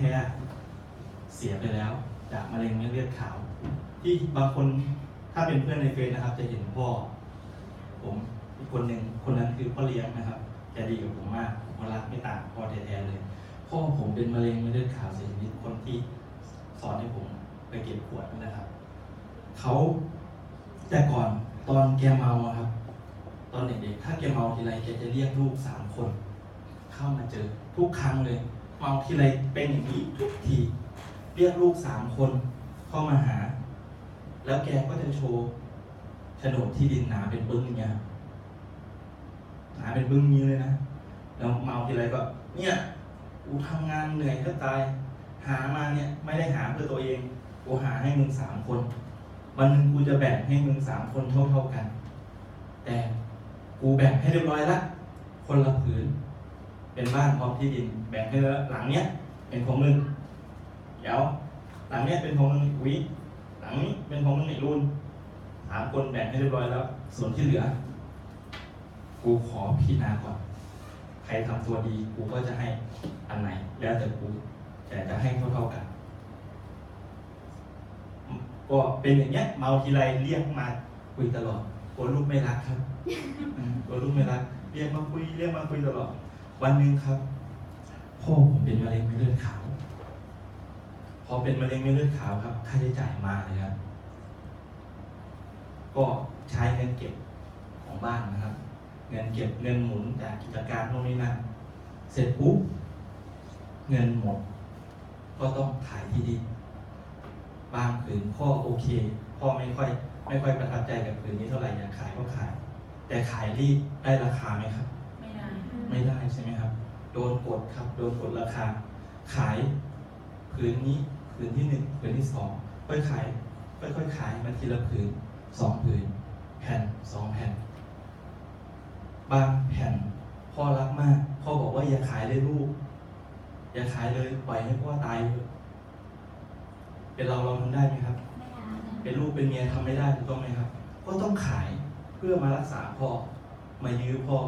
แท้ๆเสียไปแล้ว จากมะเร็งเม็ดเลือดขาว ที่บางคนถ้าเป็นเพื่อนในเฟซนะครับ จะเห็นพ่อ ผมอีกคนหนึ่งคนนั้นคือพ่อเลี้ยงนะครับแกดีกับผมมากผมรักไม่ต่างพ่อแท้ๆเลยพ่อผมเป็นมะเร็งเม็ดเลือดขาวเสียชีวิตคนที่สอนให้ผมไปเก็บขวดนะครับเขาแต่ก่อนตอนแกเมาครับ ตอนเด็กๆถ้าแกเมาทีไรแกจะเรียกลูกสามคน เข้ามาเจอทุกครั้งเลย เมาทีไรเป็นอย่างนี้ทุกทีเรียกลูกสามคนเข้ามาหา แล้วแกก็จะโชว์โฉนดที่ดินหนาเป็นปึ้งอย่างเงี้ยหนาเป็นปึ้งนี้เลยนะแล้วเมาทีไรก็ เนี่ยกูทำงานเหนื่อยแทบตาย หามาเนี่ย ไม่ได้หาเพื่อตัวเองกูหาให้มึงสามคน วันหนึ่งกูจะแบ่งให้มึงสามคนเท่าเท่าๆกัน แต่กูแบ่งให้เรียบร้อยละคนละผืน เป็นบ้านพร้อมที่ดินแบ่งให้แล้วหลังเนี้ย เป็นของมึงเดี๋ยวหลังเนี้ยเป็นของมึงวิหลังนี้เป็นของมึงไอรุ่นสามคนแบ่งให้เรียบร้อยแล้ว ส่วนที่เหลือ กูขอพิจารณาก่อน ใครทำตัวดีกูก็จะให้อันไหน แล้วแต่กูแต่จะให้เท่าเท่าๆกันก็เป็นอย่างเงี้ยเมาทีไรเรียกมาคุยตลอดกลัวลูกไม่รักครับกลัวลูกไม่รัก เรียกมาคุยเรียกมาคุยตลอด วันหนึ่งครับพ่อผมเป็นมะเร็งเม็ดเลือดขาว พอเป็นมะเร็งเม็ดเลือดขาวครับ ค่าใช้จ่ายมาเลยครับ ก็ใช้เงินเก็บของบ้านนะครับ เงินเก็บเงินหมุนจากกิจการโน่นนี่นั่นเสร็จปุ๊บเงินหมด ก็ต้องขายที่ดินบางผืนพ่อโอเคพ่อไม่ค่อย ไม่ค่อยประทับใจกับผืนนี้เท่าไหร่อยากขายก็ขาย แต่ขายรีบได้ราคาไหมครับ ไม่ได้ไม่ได้ใช่ไหมครับ โดนกดครับ โดนกดราคา ขายผืนนี้ผืนที่หนึ่งผืนที่สองค่อยขายค่อยๆขายมาทีละผืนสองผืน แผ่นสองแผ่น บางแผ่นพ่อรักมาก พ่อบอกว่าอย่าขายเลยลูก อย่าขายเลยปล่อยให้พ่อตายเถอะเป็นเราเราทำได้ไหมครับไม่ได้เป็นลูกเป็นเมียทำไม่ได้ถูกต้องไหมครับ ก็ต้องขายเพื่อมารักษาพ่อมายื้อพ่อ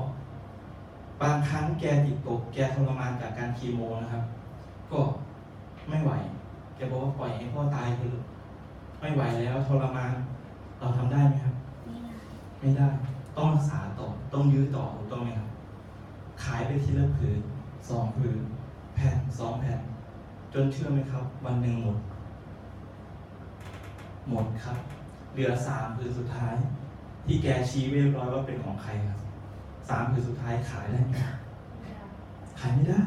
บางครั้งแกจิตตกแกทรมานจากการคีโมนะครับ ก็ไม่ไหว แกบอกว่าปล่อยให้พ่อตายเถอะไม่ไหวแล้วทรมาน เราทำได้ไหมครับไม่ได้ไม่ได้ ต้องรักษาต่อ ต้องยื้อต่อถูกต้องไหมครับ ขายไปทีละผืนสองผืนแผ่นสองแผ่น จนเชื่อไหมครับ วันหนึ่งหมด หมดครับ เหลือสามผืนสุดท้าย ที่แกชี้ไว้เรียบร้อยว่าเป็นของใครครับ สามผืนสุดท้ายขายได้ไหมขายไม่ได้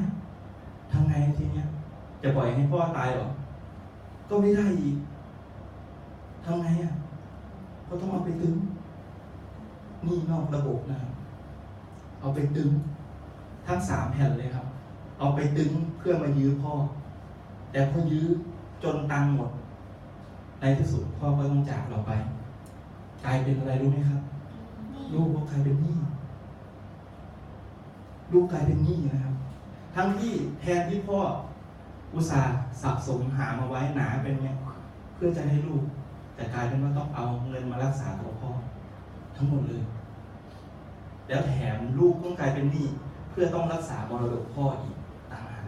ทำไงทีเนี้ย จะปล่อยให้พ่อตายเหรอ ก็ไม่ได้อีกทำไงอะ ก็ต้องเอาไปตึงหนี่นอกระบบนะครับเอาไปตึง ทั้งสามแผ่นเลยครับ เอาไปตึงเพื่อมายื้อพ่อ แต่พอยื้อจนตังค์หมด ในที่สุดพ่อก็ต้องจากเราไป กลายเป็นอะไรรู้ไหมครับ ลูกก็กลายเป็นหนี้ ลูกกลายเป็นหนี้นะครับ ทั้งที่แทนที่พ่ออุตส่าห์สะสมหามาไว้หนาเป็นเนี่ยเพื่อจะให้ลูก แต่กลายเป็นว่าต้องเอาเงินมารักษาตัวพ่อ ทั้งหมดเลย แล้วแถมลูกต้องกลายเป็นหนี้เพื่อต้องรักษามรดกพ่ออีกต่างหาก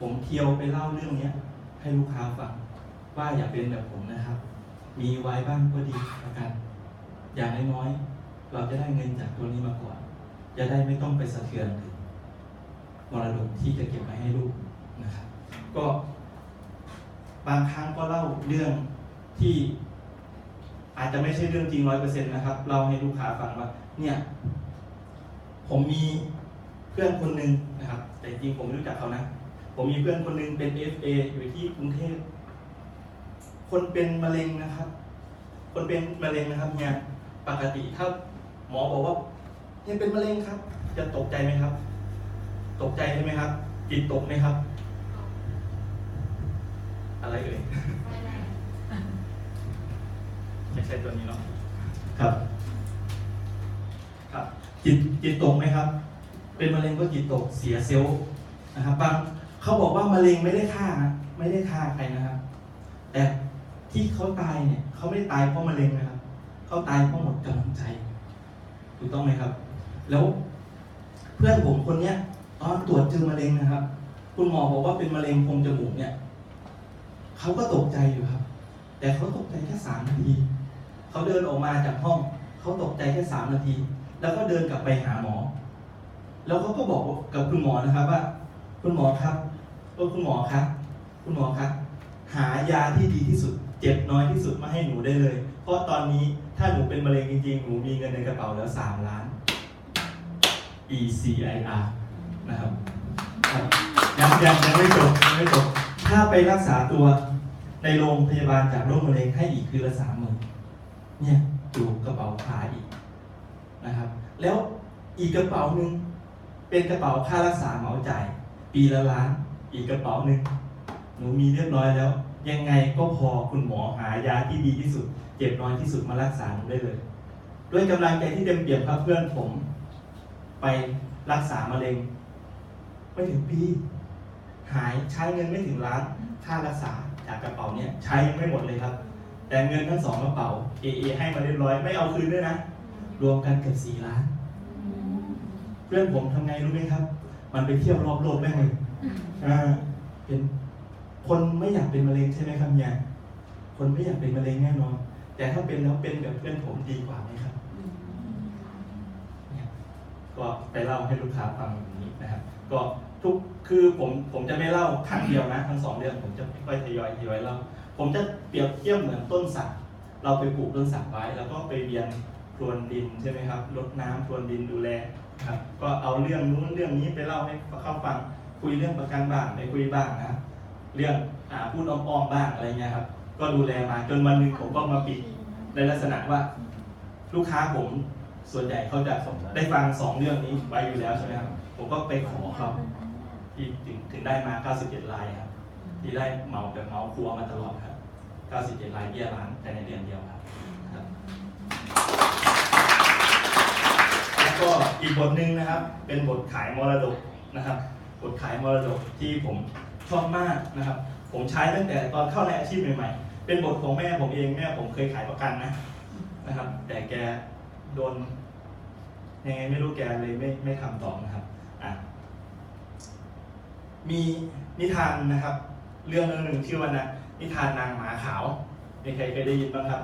ผมเที่ยวไปเล่าเรื่องเนี้ย ให้ลูกค้าฟังว่าอย่าเป็นแบบผมนะครับ มีไว้บ้างก็ดีละกัน อย่างน้อยๆเราจะได้เงินจากตัวนี้มาก่อน จะได้ไม่ต้องไปสะเทือนถึงมรดกที่จะเก็บไว้ให้ลูกนะครับ ก็บางครั้งก็เล่าเรื่องที่อาจจะไม่ใช่เรื่องจริงร้อยเปอร์เซ็นต์นะครับ เราให้ลูกค้าฟังว่า เนี่ย ผมมีเพื่อนคนหนึ่งนะครับ แต่จริงผมไม่รู้จักเขานะ ผมมีเพื่อนคนหนึ่งเป็น FA อยู่ที่กรุงเทพคนเป็นมะเร็งนะครับ คนเป็นมะเร็งนะครับ เนี่ย ปกติถ้าหมอบอกว่า เนี่ยเป็นมะเร็งครับ จะตกใจไหมครับ ตกใจใช่ไหมครับ จิตตกไหมครับ อะไรเอ่ยไม่ได้จไม่ใช่ตัวนี้เนาะครับ ครับ จิตจิตตกไหมครับ เป็นมะเร็งก็จิตตกเสียเซลล์นะครับบางเขาบอกว่ามะเร็งไม่ได้ฆ่านะไม่ได้ฆ่าใครนะครับ แต่ที่เขาตายเนี่ยเขาไม่ได้ตายเพราะมะเร็งนะครับเขาตายเพราะหมดกำลังใจถูกต้องไหมครับ แล้วเพื่อนผมคนเนี้ย ตอนตรวจเจอมะเร็งนะครับ คุณหมอบอกว่าเป็นมะเร็งโพรงจมูกเนี่ยเขาก็ตกใจอยู่ครับ แต่เขาตกใจแค่สามนาทีเขาเดินออกมาจากห้องเขาตกใจแค่สามนาที แล้วก็เดินกลับไปหาหมอ แล้วเขาก็บอกกับคุณหมอนะครับว่า คุณหมอครับเออคุณหมอครับ คุณหมอครับ หายาที่ดีที่สุด เจ็บน้อยที่สุดมาให้หนูได้เลย เพราะตอนนี้ถ้าหนูเป็นมะเร็งจริงๆหนูมีเงินในกระเป๋าแล้วสามล้าน ECIR นะครับยังยังยังไม่จบยังไม่จบถ้าไปรักษาตัวในโรงพยาบาลจากโรคมะเร็งให้อีกคือละสามหมื่นเนี่ยอยู่กระเป๋าขาอีกนะครับ แล้วอีกกระเป๋าหนึ่งเป็นกระเป๋าค่ารักษาเหมาจ่าย ปีละล้านอีกกระเป๋าหนึ่งหนูมีเรียบร้อยแล้ว ยังไงก็พอคุณหมอหายาที่ดีที่สุด เจ็บน้อยที่สุดมารักษาหนูได้เลย ด้วยกำลังใจที่เต็มเปี่ยมครับเพื่อนผม ไปรักษามะเร็ง ไม่ถึงปี หายใช้เงินไม่ถึงล้านค่ารักษาจากกระเป๋าเนี่ยใช้ไม่หมดเลยครับ แต่เงินทั้งสองกระเป๋า AA ให้มาเรียบร้อยไม่เอาคืนด้วยนะ รวมกันเกือบสี่ล้าน เพื่อนผมทำไงรู้ไหมครับ มันไปเที่ยวรอบโลกได้ไงอ่าเป็นคนไม่อยากเป็นมะเร็งใช่ไหมครับเนี่ยคนไม่อยากเป็นมะเร็งแน่นอน แต่ถ้าเป็นแล้วเป็นแบบเพื่อนผมดีกว่าไหมครับ ก็ไปเล่าให้ลูกค้าฟังอย่างนี้นะครับ ก็ทุกคือผมผมจะไม่เล่าครั้งเดียวนะทั้งสองเรื่องผมจะค่อยๆทยอยทยอยเล่าผมจะเปรียบเทียบเหมือนต้นสักเราไปปลูกต้นสักไว้ แล้วก็ไปเวียนพรวนดินใช่ไหมครับรดน้ำพรวนดินดูแลครับก็เอาเรื่องนู้นเรื่องนี้ไปเล่าให้เข้าฟังคุยเรื่องประกันบ้างไปคุยบ้างนะเรื่องอพูดอ้อมๆบ้างอะไรเงี้ยครับ ก็ดูแลมาจนวันหนึ่งผมก็มาปิดในลักษณะว่า ลูกค้าผม ส่วนใหญ่เขาจะได้ฟังสองเรื่องนี้ไว้อยู่แล้วใช่ไหมครับ ผมก็ไปขอเขาที่ถึงถึงได้มา 97ลายครับ ที่ได้เหมาแบบเหมาครัวมาตลอดครับ 97ลายเบี้ยล้านแต่ในเดือนเดียวครับครับแล้วก็อีกบทหนึ่งนะครับ เป็นบทขายมรดกนะครับ บทขายมรดกที่ผมชอบมากนะครับ ผมใช้ตั้งแต่ตอนเข้าในอาชีพใหม่ๆ เป็นบทของแม่ผมเองแม่ผมเคยขายประกันนะนะครับ แต่แก โดนยังไงไม่รู้แกเลยไม่ไม่ทำต่อนะครับอะมีนิทานนะครับ เรื่องหนึ่งชื่อว่านะนิทานนางหมาขาวมีใครเคยได้ยินบ้างครับ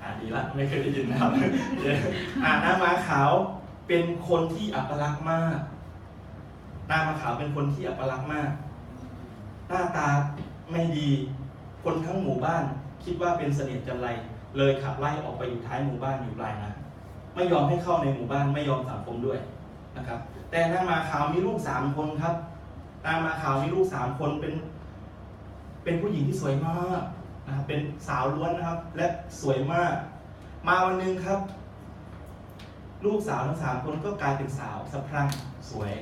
อ่าดีละไม่เคยได้ยินนะครับอ่านางหมาขาวเป็นคนที่อัปลักษณ์มากนางหมาขาวเป็นคนที่อัปลักษณ์มาก หน้าตาไม่ดี คนทั้งหมู่บ้านคิดว่าเป็นเสนียดจันไร เลยขับไล่ออกไปอยู่ท้ายหมู่บ้านอยู่ปลายนาไม่ยอมให้เข้าในหมู่บ้านไม่ยอมสังคมด้วยนะครับ แต่นางมาขาวมีลูกสามคนครับนางมาขาวมีลูกสามคนเป็น เป็นผู้หญิงที่สวยมากนะครับเป็นสาวล้วนนะครับ และสวยมาก มาวันหนึ่งครับ ลูกสาวทั้งสามคนก็กลายเป็นสาวสะพรั่งสวย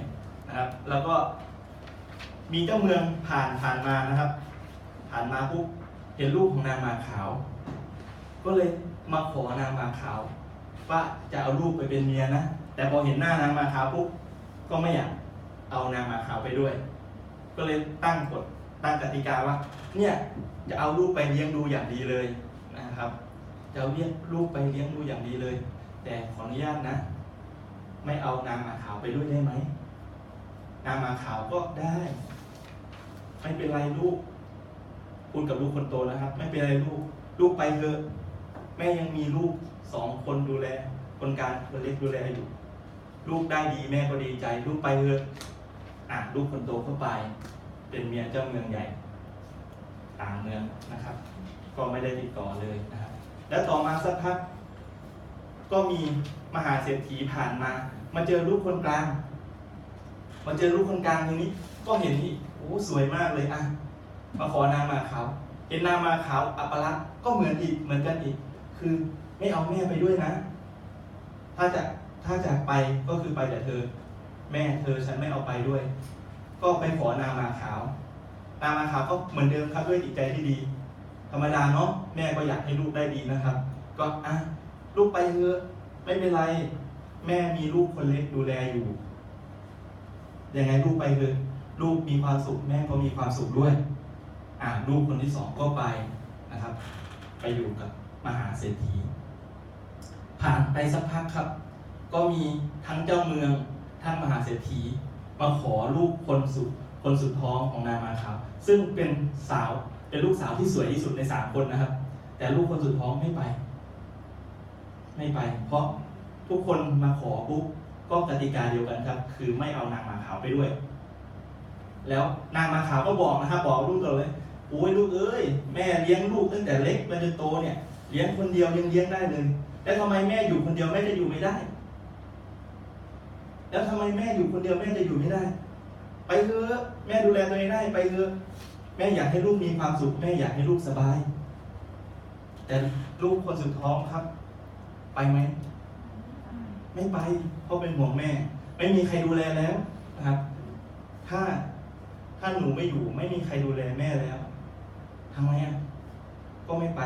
นะครับ แล้วก็มีเจ้าเมืองผ่านผ่านมานะครับ ผ่านมาปุ๊บเห็นลูกของนางมาขาว ก็เลยมาขอนางมาขาวว่าจะเอาลูกไปเป็นเมียนะ แต่พอเห็นหน้านางมาขาวปุ๊บก็ไม่อยากเอานางมาขาวไปด้วย ก็เลยตั้งกฎตั้งกติกาว่า เนี่ยจะเอาลูกไปเลี้ยงดูอย่างดีเลยนะครับ จะเอาเลี้ยงลูกไปเลี้ยงดูอย่างดีเลย แต่ขออนุญาตนะ ไม่เอานางมาขาวไปด้วยได้ไหมนางมาขาวก็ได้ ไม่เป็นไรลูกพูดกับลูกคนโตนะครับ ไม่เป็นไรลูก ลูกไปเถอะ แม่ยังมีลูกสองคนดูแล คนกลางคนเล็กดูแลอยู่ ลูกได้ดีแม่ก็ดีใจ ลูกไปเถอะอะลูกคนโตเขาไป เป็นเมียเจ้าเมืองใหญ่ ต่างเมืองนะครับ ก็ไม่ได้ติดต่อเลยนะครับ แล้วต่อมาสักพัก ก็มีมหาเศรษฐีผ่านมา มาเจอลูกคนกลาง มาเจอลูกคนกลางทีนี้ ก็เห็นนี่โอ้สวยมากเลยอะมาขอนางมาเขาเห็นนางมาขาวอัปลักษณ์ก็เหมือนอีกเหมือนกันอีก คือไม่เอาแม่ไปด้วยนะ ถ้าจะถ้าจะไปก็คือไปแต่เธอ แม่เธอฉันไม่เอาไปด้วย ก็ไปขอนามาขาว นามาขาวก็เหมือนเดิมครับด้วยจิตใจที่ดี ธรรมดาเนาะแม่ก็อยากให้ลูกได้ดีนะครับ ก็อะลูกไปเถอะไม่เป็นไร แม่มีลูกคนเล็กดูแลอยู่ยังไงลูกไปเถอะลูกมีความสุขแม่ก็มีความสุขด้วย อ่าลูกคนที่สองก็ไปนะครับ ไปอยู่กับ มหาเศรษฐี ผ่านไปสักพักครับ ก็มีทั้งเจ้าเมืองทั้งมหาเศรษฐี มาขอลูกคนสุดคนสุดท้องของนางมาขาวซึ่งเป็นสาวเป็นลูกสาวที่สวยที่สุดในสามคนนะครับ แต่ลูกคนสุดท้องไม่ไป ไม่ไป เพราะทุกคนมาขอปุ๊บก็กติกาเดียวกันครับ คือไม่เอานางมาขาวไปด้วย แล้วนางมาขาวก็บอกนะครับ บอกลูกเราเลยโอ้ยลูกเอ้ย แม่เลี้ยงลูกตั้งแต่เล็กมาจนโตเนี่ย เลี้ยงคนเดียวยังเลี้ยงได้เลย แล้วทำไมแม่อยู่คนเดียวแม่จะอยู่ไม่ได้ แล้วทำไมแม่อยู่คนเดียวแม่จะอยู่ไม่ได้ ไปเถอะแม่ดูแลตัวเองได้ไปเถอะแม่อยากให้ลูกมีความสุขแม่อยากให้ลูกสบาย แต่ลูกคนสุดท้องครับ ไปไหมไม่ไป เพราะเป็นห่วงแม่ ไม่มีใครดูแลแล้วนะครับ ถ้าถ้าหนูไม่อยู่ ไม่มีใครดูแลแม่แล้วทำไมอะก็ไม่ไป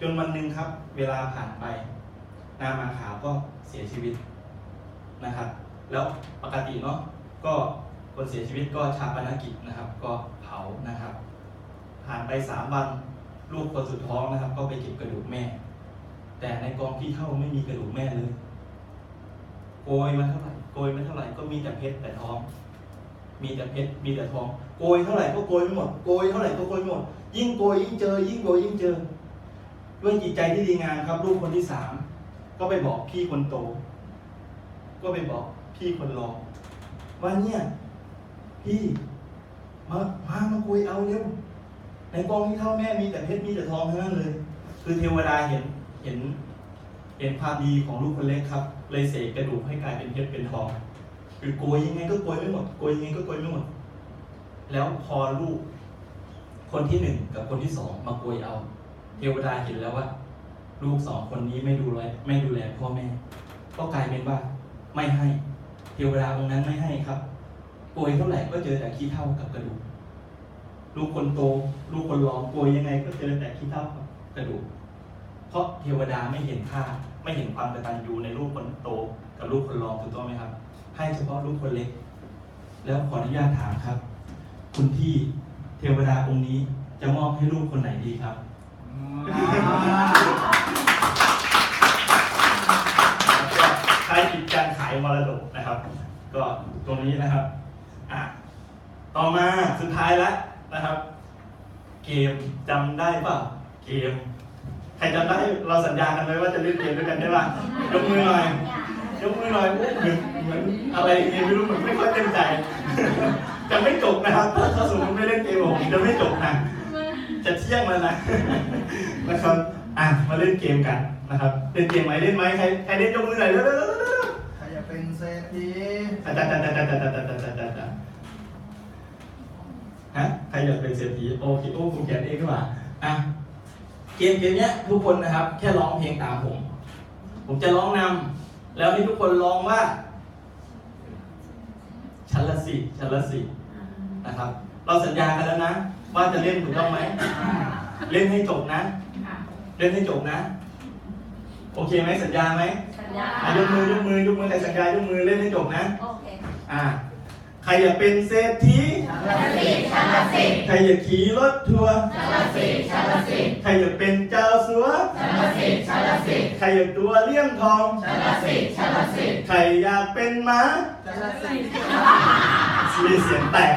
จนวันหนึ่งครับ เวลาผ่านไปนามาขาวก็เสียชีวิตนะครับ แล้วปกติเนาะก็คนเสียชีวิตก็ชาปนกิจนะครับ ก็เผานะครับ ผ่านไปสามวันลูกคนสุดท้องนะครับ ก็ไปเก็บกระดูกแม่ แต่ในกองขี้เท่าไม่มีกระดูกแม่เลยโกยมาเท่าไหร่โกยมาเท่าไหร่ก็มีแต่เพชรแต่ทอง มีแต่เพชรมีแต่ทอง โกยเท่าไหร่ก็โกยไม่หมด โกยเท่าไหร่ก็โกยไม่หมด ยิ่งโกยยิ่งเจอ ยิ่งโกยยิ่งเจอ ด้วยจิตใจที่ดีงามครับ ลูกคนที่สามก็ไปบอกพี่คนโต ก็ไปบอกพี่คนรองว่าเนี่ย พี่มามามาคุยเอาเร็วในกองที่เท่าแม่มีแต่เพชรมีแต่ทองทั้งนั้นเลย คือเทวดาเห็นเห็น เห็นความดีของลูกคนเล็กครับ เลยเสกกระดูกให้กลายเป็นเพชรเป็นทองคือโกยยังไงก็โกยไม่หมดโกยยังไงก็โกยไม่หมด แล้วพอลูก คนที่หนึ่งกับคนที่สองมาโกยเอา เทวดาเห็นแล้วว่าลูกสองคนนี้ไม่ดูแลไม่ดูแลพ่อแม่ ก็กลายเป็นว่า ไม่ให้ เทวดาองค์นั้นไม่ให้ครับโกยเท่าไหร่ก็เจอแต่ขี้เท่ากับกระดูกลูกคนโต ลูกคนรองโกยยังไง ก็เจอแต่ขี้เท่ากับกระดูกเพราะเทวดาไม่เห็นค่า ไม่เห็นความกตัญญูในลูกคนโต กับลูกคนรองถูกต้องไหมครับ ให้เฉพาะลูกคนเล็ก แล้วขออนุญาตถามครับ คุณพี่เทวดาองค์นี้จะมอบให้ลูกคนไหนดีครับ ใช้ปิดการขายมรดกนะครับ ก็ตรงนี้นะครับอะต่อมาสุดท้ายแล้วนะครับ เกมจำได้เปล่าเกม ใครจำได้เราสัญญากันไว้ว่าจะเล่นเกมด้วยกันใช่ป่ะยกมือหน่อยยกมือหน่อยอ้เหมือนเหมือนอะไรเงี้ยไม่รู้เหมือนไม่ค่อยเต็มใจ จะไม่จบนะครับ ถ้าถ้าสมมติไม่เล่นเกมผมจะไม่จบนะ จะเที่ยงแล้วนะนะครับอะมาเล่นเกมกันนะครับเล่นเกมไหมเล่นไหมใครใครเล่นยกมือหน่อยเร็วใครจะเป็นเศรษฐีอาจารย์อาจารย์าจาราจาราจารฮะใครอยากเป็นเศรษฐีโอเคโอ้ผมเขียนเองก็ว่าอะเกมเกมเนี้ยทุกคนนะครับ แค่ร้องเพลงตามผม ผมจะร้องนำ แล้วให้ทุกคนร้องว่าชันละสิชันละสินะครับ เราสัญญากันแล้วนะ ว่าจะเล่นถูกต้องไหม เล่นให้จบนะ เล่นให้จบนะ โอเคไหมสัญญาไหมสัญญาอะยกมือยกมือยกมือใครสัญญายกมือเล่นให้จบนะ โอเคอ่าใครอยากเป็นเศรษฐีชั้นละสิชั้นละสิใครอยากขี่รถทัวร์ชั้นละสิชั้นละสิใครอยากเป็นเจ้าสัวชั้นละสิชั้นละสิใครอยากตัวเลี่ยมทองชั้นละสิชั้นละสิใครอยากเป็นม้าจะละสิมีเสียงแตก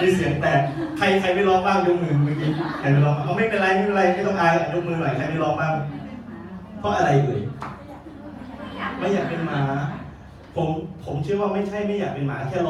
มีเสียงแตกใครใครไม่ร้องบ้างยกมือเมื่อกี้ใครไม่ร้องบ้างเอาไม่เป็นไรไม่เป็นไรไม่ต้องอายยกมือหน่อยใครไม่ร้องบ้างเพราะอะไรเอ่ยไม่อยากเป็นหมา ผมผมเชื่อว่าไม่ใช่ไม่อยากเป็นหมาแค่ร้อง